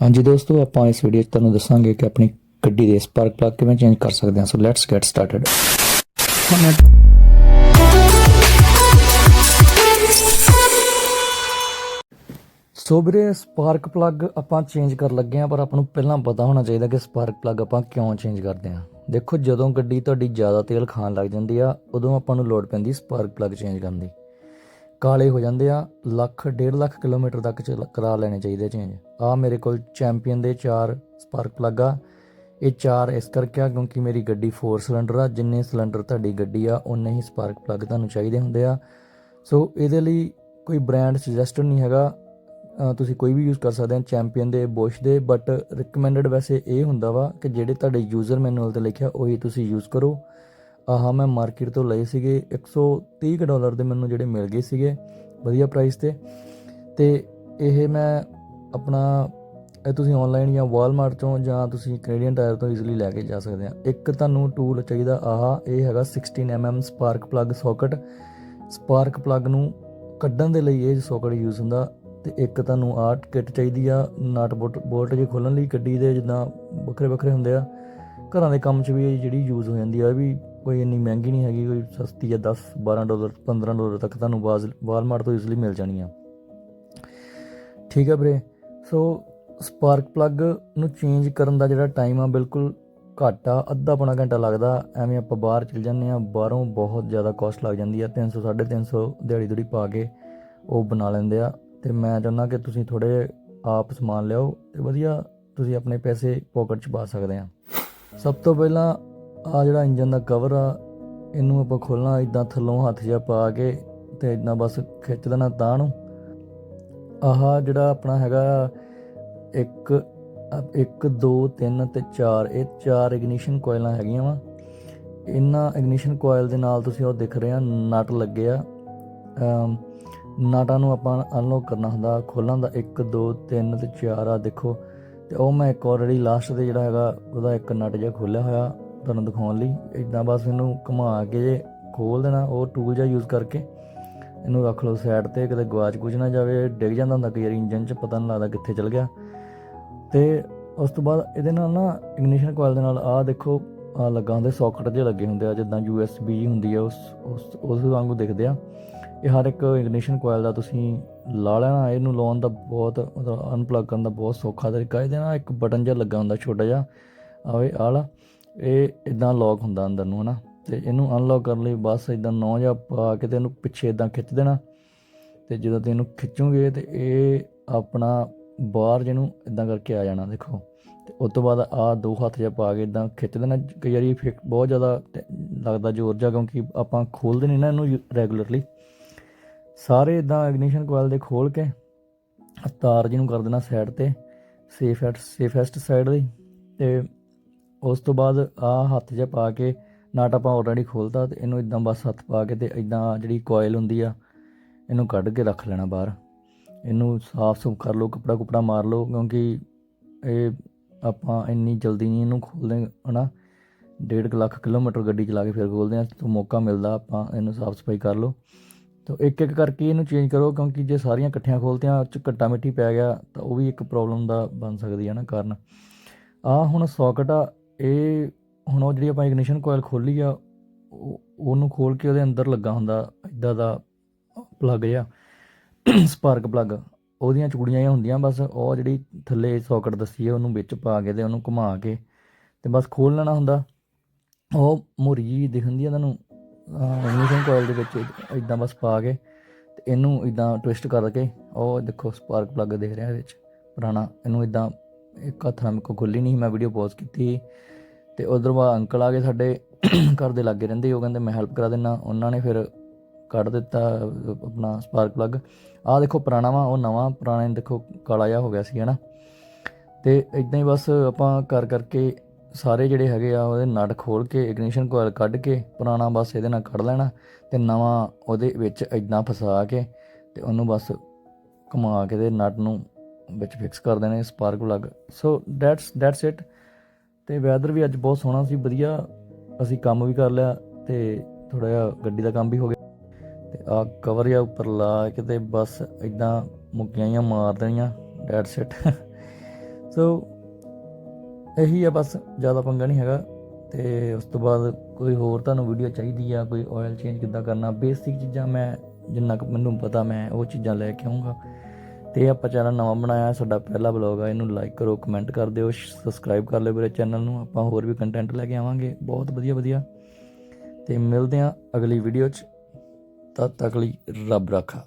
ਹਾਂਜੀ ਦੋਸਤੋ, ਆਪਾਂ ਇਸ ਵੀਡੀਓ 'ਚ ਤੁਹਾਨੂੰ ਦੱਸਾਂਗੇ ਕਿ ਆਪਣੀ ਗੱਡੀ ਦੇ ਸਪਾਰਕ ਪਲੱਗ ਕਿਵੇਂ ਚੇਂਜ ਕਰ ਸਕਦੇ ਹਾਂ। So let's get started so ਵੀਰੇ ਸਪਾਰਕ ਪਲੱਗ ਆਪਾਂ ਚੇਂਜ ਕਰਨ ਲੱਗੇ ਆ ਪਰ ਆਪਾਂ ਨੂੰ ਪਹਿਲਾਂ ਪਤਾ ਹੋਣਾ ਚਾਹੀਦਾ ਕਿ ਸਪਾਰਕ ਪਲੱਗ ਆਪਾਂ ਕਿਉਂ ਚੇਂਜ ਕਰਦੇ ਆ ਦੇਖੋ, ਜਦੋਂ ਗੱਡੀ ਤੁਹਾਡੀ ਜ਼ਿਆਦਾ ਤੇਲ ਖਾਣ ਲੱਗ ਜਾਂਦੀ ਆ, ਉਦੋਂ ਆਪਾਂ ਨੂੰ ਲੋੜ ਪੈਂਦੀ ਸਪਾਰਕ ਪਲੱਗ ਚੇਂਜ ਕਰਨ ਦੀ। ਕਾਲੇ ਹੋ ਜਾਂਦੇ ਆ, ਲੱਖ, ਡੇਢ ਲੱਖ ਕਿਲੋਮੀਟਰ ਤੱਕ ਚ ਕਰਾ ਲੈਣੇ ਚਾਹੀਦੇ ਚੇਂਜ ਆ ਮੇਰੇ ਕੋਲ ਚੈਂਪੀਅਨ ਦੇ ਚਾਰ ਸਪਾਰਕ ਪਲੱਗ ਆ। ਇਹ ਚਾਰ ਇਸ ਕਰਕੇ ਆ ਕਿਉਂਕਿ ਮੇਰੀ ਗੱਡੀ 4 ਸਿਲੰਡਰ ਆ, ਜਿੰਨੇ ਸਿਲੰਡਰ ਤੁਹਾਡੀ ਗੱਡੀ ਆ ਉਨੇ ਹੀ ਸਪਾਰਕ ਪਲੱਗ ਤੁਹਾਨੂੰ ਚਾਹੀਦੇ ਹੁੰਦੇ ਆ। ਸੋ ਇਹਦੇ ਲਈ ਕੋਈ ਬ੍ਰਾਂਡ ਸੁਜੈਸਟਡ ਨਹੀਂ ਹੈਗਾ। ਤੁਸੀਂ ਕੋਈ ਵੀ ਯੂਜ਼ ਕਰ ਸਕਦੇ ਆ ਚੈਂਪੀਅਨ ਦੇ ਬੋਸ਼ ਦੇ ਬਟ ਰეკਮੈਂਡਡ ਵੈਸੇ ਇਹ ਹੁੰਦਾ ਵਾ ਕਿ ਜਿਹੜੇ ਤੁਹਾਡੇ ਯੂਜ਼ਰ ਮੈਨੂਅਲ ਤੇ ਲਿਖਿਆ, ਉਹੀ ਤੁਸੀਂ ਯੂਜ਼ ਕਰੋ। ਆਹ, ਮੈਂ ਮਾਰਕੀਟ ਤੋਂ ਲਏ ਸੀਗੇ 130 ਕੁ ਡਾਲਰ ਦੇ ਮੈਨੂੰ ਜਿਹੜੇ ਮਿਲ ਗਏ ਸੀਗੇ, ਵਧੀਆ ਪ੍ਰਾਈਸ ਤੇ। ਤੇ ਇਹ ਮੈਂ ਆਪਣਾ, ਇਹ ਤੁਸੀਂ ਆਨਲਾਈਨ ਜਾਂ ਵਾਲਮਾਰਟ ਤੋਂ ਜਾਂ ਤੁਸੀਂ ਕੈਨੇਡੀਅਨ ਟਾਇਰ ਤੋਂ ਈਜ਼ੀਲੀ ਲੈ ਕੇ ਜਾ ਸਕਦੇ ਆ ਇੱਕ ਤੁਹਾਨੂੰ ਟੂਲ ਚਾਹੀਦਾ, ਆਹਾ, ਇਹ ਹੈਗਾ 16 mm spark plug socket spark plug ਨੂੰ ਕੱਢਣ ਦੇ ਲਈ ਇਹ ਸੌਕਟ ਯੂਜ਼ ਹੁੰਦਾ, ਤੇ ਇੱਕ ਤੁਹਾਨੂੰ ਆਹ ਕਿੱਟ ਚਾਹੀਦੀ ਆ ਨਟ ਬੋਲਟ ਬੋਲਟ ਜੇ ਖੋਲਣ ਲਈ ਗੱਡੀ ਦੇ ਜਿੱਦਾਂ ਵੱਖਰੇ ਵੱਖਰੇ ਹੁੰਦੇ ਆ, ਘਰਾਂ ਦੇ ਕੰਮ 'ਚ ਵੀ ਇਹ ਜਿਹੜੀ ਯੂਜ਼ ਹੋ ਜਾਂਦੀ ਆ, ਇਹ ਵੀ ਕੋਈ ਇੰਨੀ ਮਹਿੰਗੀ ਨਹੀਂ ਹੈਗੀ, ਕੋਈ ਸਸਤੀ ਹੈ 10 12 ਡਾਲਰ 15 ਡਾਲਰ ਤੱਕ ਤੁਹਾਨੂੰ ਬਾਜ਼, ਵਾਲਮਾਰਟ ਤੋਂ ਈਜ਼ੀਲੀ ਮਿਲ ਜਾਣੀ ਆ ਠੀਕ ਆ ਵੀਰੇ। ਸੋ ਸਪਾਰਕ ਪਲੱਗ ਨੂੰ ਚੇਂਜ ਕਰਨ ਦਾ ਜਿਹੜਾ ਟਾਈਮ ਆ, ਬਿਲਕੁਲ ਘੱਟ ਆ, ਅੱਧਾ ਪੌਣਾ ਘੰਟਾ ਲੱਗਦਾ, ਐਵੇਂ ਆਪਾਂ ਬਾਹਰ ਚਲ ਜਾਂਦੇ ਆ, ਬਾਹਰੋਂ ਬਹੁਤ ਜ਼ਿਆਦਾ ਕਾਸਟ ਲੱਗ ਜਾਂਦੀ ਆ 300 350 ਦਿਹਾੜੀ ਦੁੜੀ ਪਾ ਕੇ ਉਹ ਬਣਾ ਲੈਂਦੇ ਆ। ਤੇ ਮੈਂ ਚਾਹੁੰਦਾ ਕਿ ਤੁਸੀਂ ਥੋੜੇ ਆਪ ਸਮਾਨ ਲਿਆਓ ਤੇ ਵਧੀਆ ਤੁਸੀਂ ਆਪਣੇ ਪੈਸੇ ਪਾਕਟ 'ਚ ਪਾ ਸਕਦੇ ਆ। ਸਭ ਤੋਂ ਪਹਿਲਾਂ ਆ ਜਿਹੜਾ ਇੰਜਨ ਦਾ ਕਵਰ ਆ, ਇਹਨੂੰ ਆਪਾਂ ਖੋਲਣਾ ਇਦਾਂ ਥੱਲੋਂ ਹੱਥ ਜਿਹਾ ਪਾ ਕੇ ਤੇ ਇਦਾਂ ਬਸ ਖਿੱਚ ਦੇਣਾ ਤਾਂ ਨੂੰ। ਆਹ ਜਿਹੜਾ ਆਪਣਾ ਹੈਗਾ ਇੱਕ 1 2 3 ਤੇ 4 ਇਹ ਚਾਰ ਇਗਨੀਸ਼ਨ ਕੋਇਲਾਂ ਹੈਗੀਆਂ ਵਾ। ਇਹਨਾਂ ਇਗਨੀਸ਼ਨ ਕੋਇਲ ਦੇ ਨਾਲ ਤੁਸੀਂ ਉਹ ਦਿਖ ਰਹੇ ਆ, ਨਟ ਲੱਗੇ ਆ। ਅਮ, ਨਟਾਂ ਨੂੰ ਆਪਾਂ ਅਨਲੋਕ ਕਰਨਾ ਹੁੰਦਾ ਖੋਲਣ ਦਾ 1 2 3 ਤੇ 4 ਆ ਦੇਖੋ। ਤੇ ਉਹ ਮੈਂ ਇੱਕ ਆਲਰੇਡੀ ਲਾਸਟ ਤੇ ਜਿਹੜਾ ਹੈਗਾ, ਉਹਦਾ ਇੱਕ ਨਟ ਜਿਹਾ ਖੋਲਿਆ ਹੋਇਆ। ਤੁਹਾਨੂੰ ਦਿਖਾਉਣ ਲਈ। ਇਦਾਂ ਬਸ ਇਹਨੂੰ ਘੁਮਾ ਕੇ ਜੇ ਖੋਲ ਦੇਣਾ, ਉਹ ਟੂਲ ਜਿਹਾ ਯੂਜ਼ ਕਰਕੇ ਇਹਨੂੰ ਰੱਖ ਲਓ ਸਾਈਡ ਤੇ, ਕਿਤੇ ਗਵਾਚ ਗੁਜ ਨਾ ਜਾਵੇ, ਡਿੱਗ ਜਾਂਦਾ ਹੁੰਦਾ ਕਈ ਵਾਰੀ ਇੰਜਨ 'ਚ ਪਤਾ ਨਹੀਂ ਲੱਗਦਾ ਕਿੱਥੇ ਚਲ ਗਿਆ। ਤੇ ਉਸ ਤੋਂ ਬਾਅਦ ਇਹਦੇ ਨਾਲ ਨਾ ਇਗਨੀਸ਼ਨ ਕੋਇਲ ਦੇ ਨਾਲ ਆਹ ਦੇਖੋ ਆ ਲੱਗਾ ਹੁੰਦੇ ਸੌਕਟ ਜਿਹੇ ਲੱਗੇ ਹੁੰਦੇ ਆ, ਜਿੱਦਾਂ USB ਹੁੰਦੀ ਆ, ਉਸ ਉਸ ਉਸ ਵਾਂਗੂ ਦਿਖਦੇ ਆ। ਇਹ ਹਰ ਇੱਕ ਇਗਨੀਸ਼ਨ ਕੋਇਲ ਦਾ ਤੁਸੀਂ ਲਾ ਲੈਣਾ, ਇਹਨੂੰ ਲਾਉਣ ਦਾ ਬਹੁਤ, ਮਤਲਬ ਅਨਪਲੱਗ ਕਰਨ ਦਾ ਬਹੁਤ ਸੌਖਾ ਤਰੀਕਾ। ਇਹਦੇ ਨਾਲ ਇੱਕ ਬਟਨ ਜਿਹਾ ਲੱਗਾ ਹੁੰਦਾ, ਛੋਟਾ ਜਿਹਾ ਆਵੇ ਆਲਾ ਇਹ ਇਦਾਂ ਲੌਕ ਹੁੰਦਾ ਅੰਦਰ ਨੂੰ, ਹਨਾ? ਤੇ ਇਹਨੂੰ ਅਨਲੌਕ ਕਰਨ ਲਈ ਬਸ ਇਦਾਂ ਨੌ ਜਿਹਾ ਪਾ ਕੇ ਤੇ ਇਹਨੂੰ ਪਿੱਛੇ ਇਦਾਂ ਖਿੱਚ ਦੇਣਾ। ਤੇ ਜਦੋਂ ਤੇ ਇਹਨੂੰ ਖਿੱਚੋਗੇ ਤੇ ਇਹ ਆਪਣਾ ਬਾਹਰ ਜਿਹਨੂੰ ਇਦਾਂ ਕਰਕੇ ਆ ਜਾਣਾ, ਦੇਖੋ। ਤੇ ਉਸ ਤੋਂ ਬਾਅਦ ਆ ਦੋ ਹੱਥ ਜਿਹਾ ਪਾ ਕੇ ਇਦਾਂ ਖਿੱਚ ਦੇਣਾ। ਕਈ ਵਾਰੀ ਫਿਕ ਬਹੁਤ ਜ਼ਿਆਦਾ ਟ- ਲੱਗਦਾ ਜ਼ੋਰ ਜਿਹਾ ਕਿਉਂਕਿ ਆਪਾਂ ਖੋਲਦੇ ਨਹੀਂ ਨਾ ਇਹਨੂੰ ਰੈਗੂਲਰਲੀ ਸਾਰੇ ਇਦਾਂ ਇਗਨੀਸ਼ਨ ਕੋਇਲ ਦੇ ਖੋਲ ਕੇ ਤਾਰ ਜਿਹਨੂੰ ਕਰ ਦੇਣਾ ਸਾਈਡ ਤੇ ਸੇਫ ਐਟ ਸੇਫੈਸਟ ਸਾਈਡ ਦੀ। ਤੇ ਉਸ ਤੋਂ ਬਾਅਦ ਆ ਹੱਥ ਜਿਹਾ ਪਾ ਕੇ ਨਾਟ ਆਪਾਂ ਆਲਰੇਡੀ ਖੋਲਤਾ ਤੇ ਇਹਨੂੰ ਇਦਾਂ ਬਸ ਹੱਥ ਪਾ ਕੇ ਤੇ ਇਦਾਂ ਜਿਹੜੀ ਕੋਇਲ ਹੁੰਦੀ ਆ, ਇਹਨੂੰ ਕੱਢ ਕੇ ਰੱਖ ਲੈਣਾ ਬਾਹਰ। ਇਹਨੂੰ ਸਾਫ਼ ਸੁਫ ਕਰ ਲਓ, ਕਪੜਾ ਕੁਪੜਾ ਮਾਰ ਲਓ, ਕਿਉਂਕਿ ਇਹ ਆਪਾਂ ਇੰਨੀ ਜਲਦੀ ਨਹੀਂ ਇਹਨੂੰ ਖੋਲਦੇ, ਹਨਾ? ਡੇਢ ਕੁ ਲੱਖ ਕਿਲੋਮੀਟਰ ਗੱਡੀ ਚਲਾ ਕੇ ਫਿਰ ਖੋਲਦੇ ਆ ਤਾਂ ਮੌਕਾ ਮਿਲਦਾ ਆਪਾਂ ਇਹਨੂੰ ਸਾਫ਼ ਸਫ਼ਾਈ ਕਰ ਲਓ। ਤਾਂ ਇੱਕ ਇੱਕ ਕਰਕੇ ਇਹਨੂੰ ਚੇਂਜ ਕਰੋ, ਕਿਉਂਕਿ ਜੇ ਸਾਰੀਆਂ ਇਕੱਠੀਆਂ ਖੋਲਤੀਆਂ, ਉਹ 'ਚ ਘੱਟਾ ਮਿੱਟੀ ਪੈ ਗਿਆ, ਤਾਂ ਉਹ ਵੀ ਇੱਕ ਪ੍ਰੋਬਲਮ ਦਾ ਬਣ ਸਕਦੀ ਹੈ ਨਾ ਕਾਰਨ। ਆ ਹੁਣ ਸੌਕਟ ਆ ਇਹ ਹੁਣ ਉਹ ਜਿਹੜੀ ਆਪਾਂ ਇਗਨੀਸ਼ਨ ਕੋਇਲ ਖੋਲੀ ਆ, ਉਹ- ਉਹਨੂੰ ਖੋਲ ਕੇ ਉਹਦੇ ਅੰਦਰ ਲੱਗਾ ਹੁੰਦਾ ਇਦਾਂ ਦਾ ਪਲੱਗ ਜਿਹਾ ਸਪਾਰਕ ਪਲੱਗ ਉਹਦੀਆਂ ਚੂੜੀਆਂ ਜਿਹੀਆਂ ਹੁੰਦੀਆਂ, ਬਸ ਉਹ ਜਿਹੜੀ ਥੱਲੇ ਸੌਕਟ ਦੱਸੀ ਹੈ ਉਹਨੂੰ ਵਿੱਚ ਪਾ ਕੇ ਤੇ ਉਹਨੂੰ ਘੁਮਾ ਕੇ ਤੇ ਬਸ ਖੋਲ ਲੈਣਾ ਹੁੰਦਾ। ਉਹ ਮੁਰੀ ਜਿਹੀ ਦਿਖਦੀ ਆ ਤੁਹਾਨੂੰ ਇਗਨੀਸ਼ਨ ਕੋਇਲ ਦੇ ਵਿੱਚ ਇਦਾਂ ਬਸ ਪਾ ਕੇ ਤੇ ਇਹਨੂੰ ਇਦਾਂ ਟਵਿਸਟ ਕਰਕੇ, ਉਹ ਦੇਖੋ ਸਪਾਰਕ ਪਲੱਗ ਦੇਖ ਰਿਹਾ ਇਹਦੇ ਵਿੱਚ, ਪੁਰਾਣਾ, ਇਹਨੂੰ ਇਦਾਂ ਇੱਕ ਹੱਥ ਨਾਲ ਮੇਰੇ ਕੋਲ ਖੁੱਲੀ ਨਹੀਂ ਸੀ, ਮੈਂ ਵੀਡੀਓ ਪੌਜ਼ ਕੀਤੀ। ਤੇ ਉਧਰ ਬਾਅਦ ਅੰਕਲ ਆ ਗਏ ਸਾਡੇ ਘਰ ਦੇ ਲਾਗੇ ਰਹਿੰਦੇ ਉਹ ਕਹਿੰਦੇ ਮੈਂ ਹੈਲਪ ਕਰਾ ਦਿੰਨਾ। ਉਹਨਾਂ ਨੇ ਫਿਰ ਕੱਢ ਦਿੱਤਾ ਆਪਣਾ ਸਪਾਰਕ ਪਲੱਗ ਆਹ ਦੇਖੋ ਪੁਰਾਣਾ ਵਾ ਉਹ ਨਵਾਂ ਪੁਰਾਣੇ ਦੇਖੋ ਕਾਲਾ ਜਿਹਾ ਹੋ ਗਿਆ ਸੀ ਹਨਾ। ਤੇ ਇਦਾਂ ਹੀ ਬਸ ਆਪਾਂ ਕਰ ਕਰਕੇ ਸਾਰੇ ਜਿਹੜੇ ਹੈਗੇ ਆ ਉਹਦੇ ਨਟ ਖੋਲ ਕੇ ਇਗਨੀਸ਼ਨ ਕੋਇਲ ਕੱਢ ਕੇ ਪੁਰਾਣਾ ਬਸ ਇਹਦੇ ਨਾਲ ਕੱਢ ਲੈਣਾ ਤੇ ਨਵਾਂ ਉਹਦੇ ਵਿੱਚ ਇਦਾਂ ਫਸਾ ਕੇ ਤੇ ਉਹਨੂੰ ਬਸ ਘੁਮਾ ਕੇ ਤੇ ਨਟ ਨੂੰ ਵਿੱਚ ਫਿਕਸ ਕਰ ਦੇਣੇ spark plug so that's that's it ਤੇ ਵੈਦਰ ਵੀ ਅੱਜ ਬਹੁਤ ਸੋਹਣਾ ਸੀ, ਵਧੀਆ। ਅਸੀਂ ਕੰਮ ਵੀ ਕਰ ਲਿਆ ਤੇ ਥੋੜਾ ਜਿਹਾ ਗੱਡੀ ਦਾ ਕੰਮ ਵੀ ਹੋ ਗਿਆ। ਤੇ ਆ ਕਵਰ ਜਾਂ ਉੱਪਰ ਲਾ ਕੇ ਤੇ ਬਸ ਇਦਾਂ ਮੁੱਕੀਆਂ ਜਿਹੀਆਂ ਮਾਰ ਦੇਣੀਆਂ। ਦੈਟਸ ਇਟ ਸੋ ਇਹੀ ਆ ਬਸ, ਜ਼ਿਆਦਾ ਪੰਗਾ ਨਹੀਂ ਹੈਗਾ। ਤੇ ਉਸ ਤੋਂ ਬਾਅਦ ਕੋਈ ਹੋਰ ਤੁਹਾਨੂੰ ਵੀਡੀਓ ਚਾਹੀਦੀ ਆ, ਕੋਈ ਆਇਲ ਚੇਂਜ ਕਿੱਦਾਂ ਕਰਨਾ ਬੇਸਿਕ ਚੀਜ਼ਾਂ ਮੈਂ, ਜਿੰਨਾ ਕੁ ਮੈਨੂੰ ਪਤਾ, ਮੈਂ ਉਹ ਚੀਜ਼ਾਂ ਲੈ ਕੇ ਆਉਂਗਾ ਤੇ ਆਪਾਂ ਚੈਨਲ ਨਵਾਂ ਬਣਾਇਆ ਸਾਡਾ ਪਹਿਲਾ ਬਲੌਗ ਆ, ਇਹਨੂੰ ਲਾਈਕ ਕਰੋ ਕਮੈਂਟ ਕਰ ਦਿਓ ਸਬਸਕ੍ਰਾਈਬ ਕਰ ਲਿਓ ਮੇਰੇ ਚੈਨਲ ਨੂੰ, ਆਪਾਂ ਹੋਰ ਵੀ ਕੰਟੈਂਟ ਲੈ ਕੇ ਆਵਾਂਗੇ, ਬਹੁਤ ਵਧੀਆ ਵਧੀਆ। ਤੇ ਮਿਲਦੇ ਆ ਅਗਲੀ ਵੀਡੀਓ 'ਚ, ਤਦ ਤੱਕ ਲਈ ਰੱਬ ਰਾਖਾ।